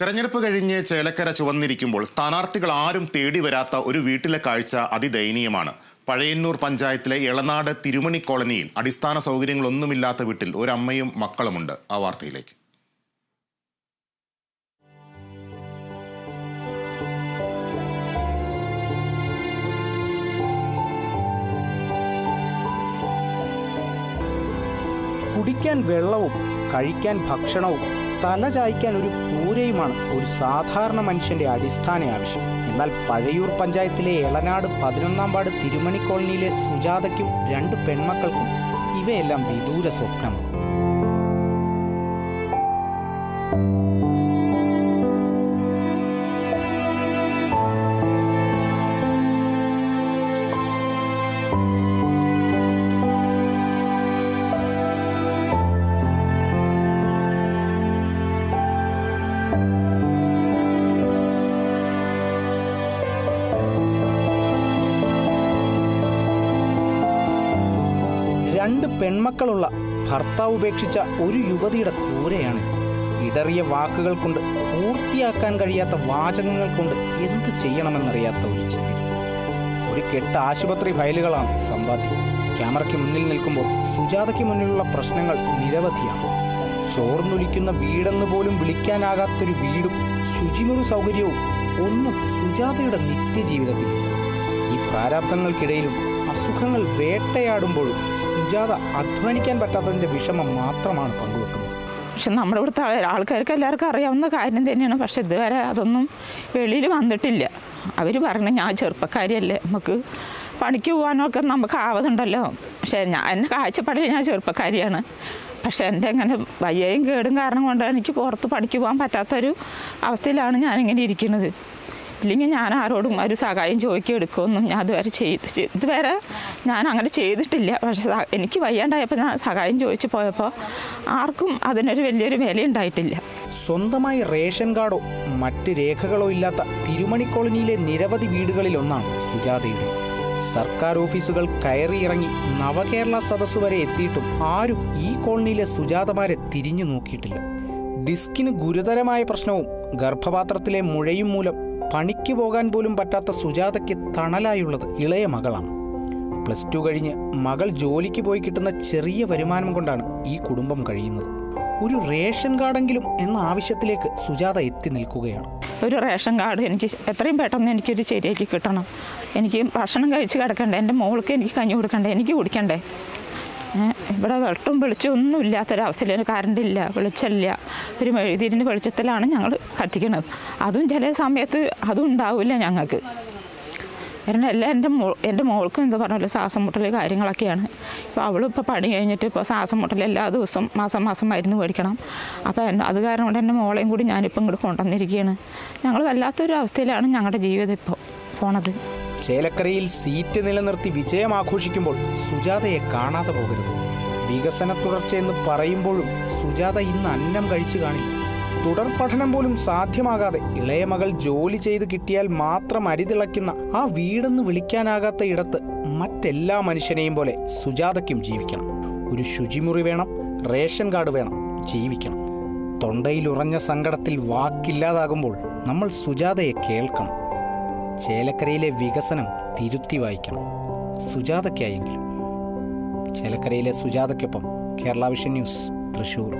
തെരഞ്ഞെടുപ്പ് കഴിഞ്ഞ് ചേലക്കര ചുവന്നിരിക്കുമ്പോൾ സ്ഥാനാർത്ഥികൾ ആരും തേടി വരാത്ത ഒരു വീട്ടിലെ കാഴ്ച അതിദയനീയമാണ്. പഴയന്നൂർ പഞ്ചായത്തിലെ എളനാട് തിരുമണി കോളനിയിൽ അടിസ്ഥാന സൗകര്യങ്ങളൊന്നുമില്ലാത്ത വീട്ടിൽ ഒരു അമ്മയും മക്കളുമുണ്ട്. ആ വാർത്തയിലേക്ക്. കുടിക്കാൻ വെള്ളവും കഴിക്കാൻ ഭക്ഷണവും തല ചായ്ക്കാൻ ഒരു പൂരയുമാണ് ഒരു സാധാരണ മനുഷ്യന്റെ അടിസ്ഥാന ആവശ്യം. എന്നാൽ പഴയൂർ പഞ്ചായത്തിലെ എളനാട് പതിനൊന്നാം വാർഡ് തിരുമണി കോളനിയിലെ സുജാതയ്ക്കും രണ്ട് പെൺമക്കൾക്കും ഇവയെല്ലാം വിദൂര സ്വപ്നമാണ്. രണ്ട് പെൺമക്കളുള്ള ഭർത്താവ് ഉപേക്ഷിച്ച ഒരു യുവതിയുടെ കൂരയാണിത്. ഇടറിയ വാക്കുകൾ കൊണ്ട് പൂർത്തിയാക്കാൻ കഴിയാത്ത വാചകങ്ങൾ കൊണ്ട് എന്ത് ചെയ്യണമെന്നറിയാത്ത ഒരു ജീവിതം ഒരു കെട്ട ആശുപത്രി ഫയലുകളാണ് സമ്പാദ്യം. ക്യാമറയ്ക്ക് മുന്നിൽ നിൽക്കുമ്പോൾ സുജാതയ്ക്ക് മുന്നിലുള്ള പ്രശ്നങ്ങൾ നിരവധിയാണ്. ചോർന്നൊലിക്കുന്ന വീടെന്ന് പോലും വിളിക്കാനാകാത്തൊരു വീടും ശുചിമുറി സൗകര്യവും ഒന്നും സുജാതയുടെ നിത്യജീവിതത്തിൽ ഈ പ്രാരാബ്ദങ്ങൾക്കിടയിലും അസുഖങ്ങൾ വേട്ടയാടുമ്പോഴും സുജാത അധ്വാനിക്കാൻ പറ്റാത്തതിന്റെ വിഷമം മാത്രമാണ് പങ്കുവെക്കുന്നത്. പക്ഷെ നമ്മുടെ ഇവിടുത്തെ ആൾക്കാർക്ക് എല്ലാവർക്കും അറിയാവുന്ന കാര്യം തന്നെയാണ്. പക്ഷെ ഇതുവരെ അതൊന്നും വെളിയിൽ വന്നിട്ടില്ല. അവർ പറഞ്ഞു ഞാൻ ചെറുപ്പക്കാരിയല്ലേ നമുക്ക് പണിക്ക് പോകാനൊക്കെ നമുക്ക് ആവതുണ്ടല്ലോ. പക്ഷേ ഞാൻ എന്റെ കാഴ്ചപ്പാടിൽ ഞാൻ ചെറുപ്പക്കാരിയാണ്. പക്ഷെ എന്റെ അങ്ങനെ വയ്യയും കേടും കാരണം കൊണ്ട് എനിക്ക് പുറത്ത് പണിക്ക് പോകാൻ പറ്റാത്തൊരു അവസ്ഥയിലാണ് ഞാനിങ്ങനെ ഇരിക്കുന്നത്. ഇല്ലെങ്കിൽ ഞാൻ ആരോടും ഒരു സഹായം ചോദിക്കുക എടുക്കുമെന്നും ഞാൻ അതുവരെ ചെയ്ത് ഇതുവരെ ഞാൻ അങ്ങനെ ചെയ്തിട്ടില്ല. പക്ഷെ എനിക്ക് വയ്യാണ്ടായപ്പോൾ ഞാൻ സഹായം ചോദിച്ചു പോയപ്പോൾ ആർക്കും അതിനൊരു വലിയൊരു വില ഉണ്ടായിട്ടില്ല സ്വന്തമായി റേഷൻ കാർഡോ മറ്റ് രേഖകളോ ഇല്ലാത്ത തിരുമണി കോളനിയിലെ നിരവധി വീടുകളിലൊന്നാണ് സുജാതയുടെ. സർക്കാർ ഓഫീസുകൾ കയറിയിറങ്ങി നവകേരള സദസ് വരെ എത്തിയിട്ടും ആരും ഈ കോളനിയിലെ സുജാതമാരെ തിരിഞ്ഞു നോക്കിയിട്ടില്ല. ഡിസ്കിന് ഗുരുതരമായ പ്രശ്നവും ഗർഭപാത്രത്തിലെ മുഴയും മൂലം പണിക്ക് പോകാൻ പോലും പറ്റാത്ത സുജാതയ്ക്ക് തണലായുള്ളത് ഇളയ മകളാണ്. പ്ലസ് ടു കഴിഞ്ഞ് മകൾ ജോലിക്ക് പോയി കിട്ടുന്ന ചെറിയ വരുമാനം കൊണ്ടാണ് ഈ കുടുംബം കഴിയുന്നത്. ഒരു റേഷൻ കാർഡെങ്കിലും എന്ന ആവശ്യത്തിലേക്ക് സുജാത എത്തി നിൽക്കുകയാണ്. ഒരു റേഷൻ കാർഡ് എനിക്ക് എത്രയും പെട്ടെന്ന് എനിക്കൊരു ശരിയാക്കി കിട്ടണം. എനിക്ക് ഭക്ഷണം കഴിച്ച് കിടക്കണ്ടേ? എന്റെ മോൾക്ക് എനിക്ക് കഞ്ഞി കൊടുക്കണ്ടേ? എനിക്ക് കുടിക്കണ്ടേ? ഇവിടെ വെള്ളം വെളിച്ചം ഒന്നും ഇല്ലാത്തൊരവസ്ഥയിൽ കറണ്ട് ഇല്ല വെളിച്ചമില്ല. ഒരു മെഴുതിരിന്റെ വെളിച്ചത്തിലാണ് ഞങ്ങൾ കത്തിക്കുന്നത് അതും ചില സമയത്ത് അതും ഉണ്ടാവില്ല ഞങ്ങൾക്ക്. കാരണം എല്ലാം എന്റെ മോ എന്റെ മോൾക്കും എന്താ പറഞ്ഞല്ലോ ശ്വാസം മുട്ടൽ കാര്യങ്ങളൊക്കെയാണ്. ഇപ്പോൾ അവളിപ്പോൾ പണി കഴിഞ്ഞിട്ട് ഇപ്പോൾ ശ്വാസം മുട്ടൽ എല്ലാ ദിവസവും മാസം മാസം മരുന്ന് മേടിക്കണം. അപ്പോൾ അത് കാരണം കൊണ്ട് എന്റെ മോളെയും കൂടി ഞാനിപ്പോൾ ഇങ്ങോട്ട് കൊണ്ടുവന്നിരിക്കുകയാണ്. ഞങ്ങൾ വല്ലാത്തൊരു അവസ്ഥയിലാണ് ഞങ്ങളുടെ ജീവിതം ഇപ്പോൾ പോണത്. ചേലക്കരയിൽ സീറ്റ് നിലനിർത്തി വിജയം ആഘോഷിക്കുമ്പോൾ സുജാതയെ കാണാതെ പോകരുത്. വികസന തുടർച്ചയെന്ന് പറയുമ്പോഴും സുജാത ഇന്ന് അന്നം കഴിച്ചു കാണില്ല. തുടർ പഠനം പോലും സാധ്യമാകാതെ ഇളയ മകൾ ജോലി ചെയ്ത് കിട്ടിയാൽ മാത്രം അരിതിളയ്ക്കുന്ന ആ വീടെന്ന് വിളിക്കാനാകാത്ത ഇടത്ത് മറ്റെല്ലാ മനുഷ്യനെയും പോലെ സുജാതയ്ക്കും ജീവിക്കണം. ഒരു ശുചിമുറി വേണം റേഷൻ കാർഡ് വേണം ജീവിക്കണം. തൊണ്ടയിലുറഞ്ഞ സങ്കടത്തിൽ വാക്കില്ലാതാകുമ്പോൾ നമ്മൾ സുജാതയെ കേൾക്കണം. ചേലക്കരയിലെ വികസനം തിരുത്തി വായിക്കണം. സുജാതയ്ക്കായെങ്കിലും. ചേലക്കരയിലെ സുജാതയ്ക്കൊപ്പം കേരള വിഷൻ ന്യൂസ് തൃശൂർ.